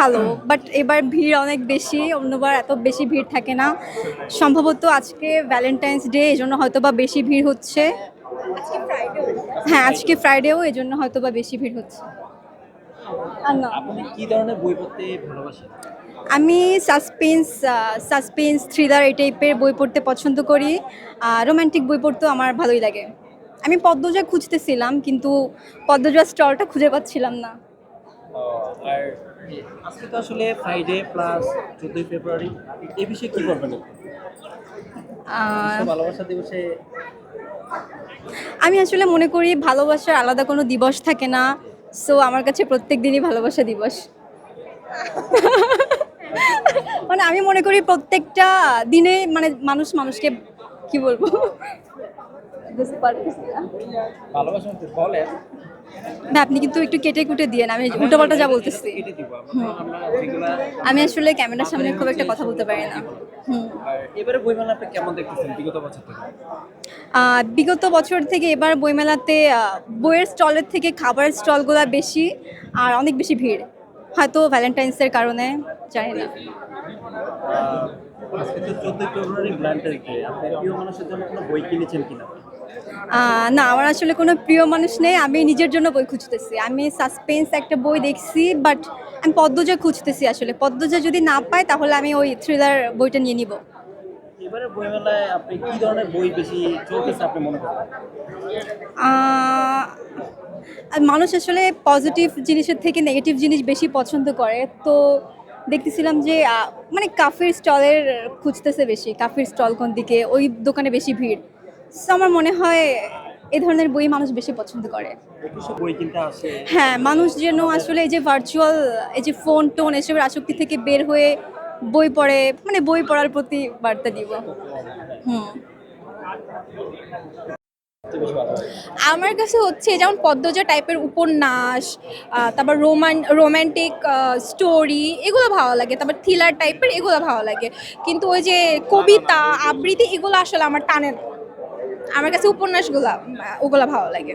ভালো বাট এবার ভিড় অনেক বেশি অন্যবার এত বেশি ভিড় থাকে না। সম্ভবত আজকে ভ্যালেন্টাইন্স ডে এই জন্য হয়তো বা বেশি ভিড় হচ্ছে। হ্যাঁ আজকে ফ্রাইডেও এই জন্য হয়তো বা বেশি ভিড় হচ্ছে। আপনি কি ধরনের বই পড়তে ভালোবাসেন? আমি সাসপেন্স সাসপেন্স থ্রিলার এই টাইপের বই পড়তে পছন্দ করি। রোমান্টিক বই পড়তেও আমার ভালোই লাগে। আমি পদ্মজা খুঁজতেছিলাম কিন্তু পদ্মজা স্টলটা খুঁজে পাচ্ছিলাম না। আর আজকে তো আসলে ফ্রাইডে প্লাস চোদ্দই ফেব্রুয়ারি এই বিষয়ে কি বলবেন ভালোবাসা দিবসে আমি আসলে মনে করি ভালোবাসার আলাদা কোনো দিবস থাকে না। সো আমার কাছে প্রত্যেক দিনই ভালোবাসা দিবস। মানে আমি মনে করি প্রত্যেকটা দিনে মানে মানুষ মানুষকে কি বলব? বুঝতে পারতেছি না। ভালোবাসা না আপনি কিন্তু একটু কেটে কুটে দিয়ে আমি উল্টো পাল্টা যা বলতেছি। আমি আসলে ক্যামেরার সামনে খুব একটা কথা বলতে পারি না। এবারে বইমেলা আপনি কেমন দেখতেছেন বিগত বছর থেকে? বিগত বছর থেকে এবার বইমেলাতে বইয়ের স্টলের থেকে খাবারের স্টলগুলো বেশি আর অনেক বেশি ভিড়। হয়তো ভ্যালেন্টাইন্সের কারণে জানি না। আজকে তো চোদ্দই ফেব্রুয়ারি ভ্যালেন্টাইন্স ডে আপনি প্রিয় মানুষের জন্য কোনো বই কিনেছেন কিনা? না আমার আসলে কোনো প্রিয় মানুষ নেই। আমি নিজের জন্য বই খুঁজতেছি। আমি সাসপেন্স একটা বই দেখছি বাট আমি পদ্মজা খুঁজতেছি আসলে। পদ্মজা যদি না পাই তাহলে আমি ওই থ্রিলার বইটা নিয়ে নিব। এবারে বইমেলায় আপনি কি ধরনের বই বেশি চলতেছে আপনি মনে করেন? আর মানুষ আসলে পজিটিভ জিনিসের থেকে নেগেটিভ জিনিস বেশি পছন্দ করে। তো দেখতেছিলাম যে মানে কাফের স্টলের খুঁজতেছে বেশি। কাফের স্টল কোন দিকে? ওই দোকানে বেশি ভিড়। আমার মনে হয় এই ধরনের বই মানুষ বেশি পছন্দ করে। হ্যাঁ মানুষ যেন আসলে এই যে ভার্চুয়াল এই যে ফোন টোন এসবের আসক্তি থেকে বের হয়ে বই পড়ে মানে বই পড়ার প্রতি বার্তা দিব। হুম। আমার কাছে হচ্ছে যেমন পদ্মজা টাইপের উপন্যাস তারপর রোমান রোমান্টিক স্টোরি এগুলো ভালো লাগে তারপর থ্রিলার টাইপের এগুলো ভালো লাগে। কিন্তু ওই যে কবিতা আবৃত্তি এগুলো আসলে আমার টানে না। আমার কাছে উপন্যাসগুলা ওগুলা ভালো লাগে।